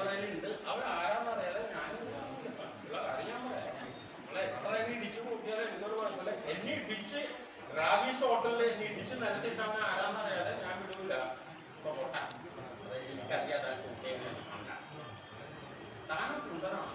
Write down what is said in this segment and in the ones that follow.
ക്യാമറയിലുണ്ട് ഞാനൊന്നും അറിയില്ല. ഉള്ള കാര്യം ഞാൻ പറയാം. നമ്മളെ എത്ര എന്നെ ഇടിച്ചു കൂട്ടിയാലും എനിക്കൊരു കുഴപ്പമില്ല. എന്നെ ഇടിച്ച് റാബീസ് ഹോട്ടലിൽ എന്നെ ഇടിച്ച് നിരത്തിട്ടവൻ ആരാന്നറിയാതെ ഞാൻ വിടൂല ഇപ്പൊ പോട്ടെ. എനിക്കറിയാതെ താനും സുന്ദരമാണ്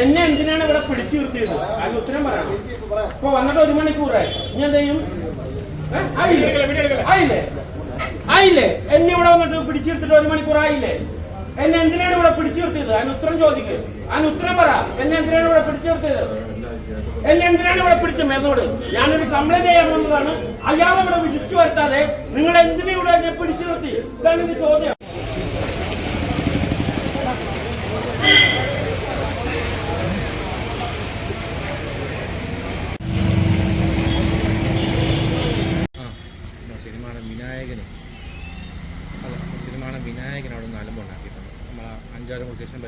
എന്നെ എന്തിനാണ് ഇവിടെ പിടിച്ചു നിർത്തിയത്? അതിന് ഉത്തരം പറയാം ഇപ്പൊ വന്നിട്ട് ഒരു മണിക്കൂറായി. ഇനി എന്ത് ചെയ്യും? ആയില്ലേ? ആയില്ലേ? എന്നെ ഇവിടെ വന്നിട്ട് പിടിച്ചു നിർത്തിട്ട് ഒരു മണിക്കൂർ ആയില്ലേ? എന്നെ എന്തിനാണ് ഇവിടെ പിടിച്ചു നിർത്തിയത്? അതിന് ഉത്തരം ചോദിക്കുക അതിന് ഉത്തരം പറ. എന്നെ എന്തിനാണ് ഇവിടെ പിടിച്ചു നിർത്തിയത്? എന്നെ എന്തിനാണ് ഇവിടെ പിടിച്ച മേന്നോട് ഞാനൊരു കംപ്ലൈന്റ് ചെയ്യാൻ വന്നതാണ് അയാളെ ഇവിടെ വിളിച്ചു വരുത്താതെ നിങ്ങൾ എന്തിനാ ഇവിടെ എന്നെ പിടിച്ചു നിർത്തി? ഇതാണ് ചോദ്യം സിനിമയാണ് വിനായകന്. അല്ല സിനിമയാണ് വിനായകൻ അവിടെ നിന്ന് അലമ്പുണ്ടാക്കിയിട്ടുണ്ട് നമ്മൾ അഞ്ചാറ് ലൊക്കേഷൻ